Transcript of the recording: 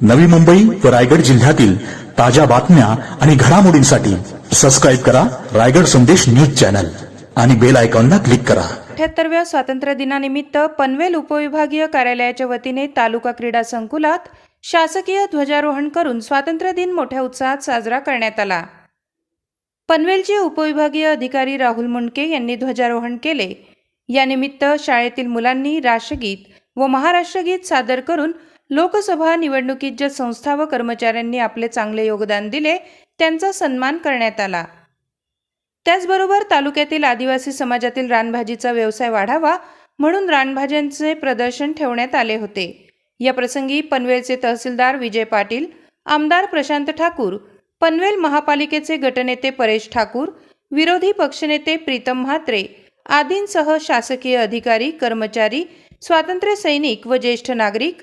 नवी मुंबई व रायगड जिल्ह्यातील ताज्या बातम्या आणि घडामोडींसाठी सबस्क्राईब करा रायगड संदेश न्यूज चॅनल आणि बेल आयकॉनला क्लिक करा. अठ्याहत्तरव्या स्वातंत्र्य दिनानिमित्त पनवेल उपविभागीय कार्यालयाच्या वतीने तालुका क्रीडा संकुलात शासकीय ध्वजारोहण करून स्वातंत्र्य दिन मोठ्या उत्साहात साजरा करण्यात आला. पनवेलचे उपविभागीय अधिकारी राहुल मुंडके यांनी ध्वजारोहण केले. यानिमित्त शाळेतील मुलांनी राष्ट्रगीत व महाराष्ट्रगीत सादर करून लोकसभा निवडणुकीत ज्या संस्था व कर्मचाऱ्यांनी आपले चांगले योगदान दिले त्यांचा सन्मान करण्यात आला. त्याचबरोबर तालुक्यातील आदिवासी समाजातील रानभाजीचा व्यवसाय वाढावा म्हणून रानभाज्यांचे प्रदर्शन ठेवण्यात आले होते. या प्रसंगी पनवेलचे तहसीलदार विजय पाटील आमदार प्रशांत ठाकूर पनवेल महापालिकेचे गटनेते परेश ठाकूर विरोधी पक्षनेते प्रीतम म्हात्रे आदींसह शासकीय अधिकारी कर्मचारी स्वातंत्र्य सैनिक व ज्येष्ठ नागरिक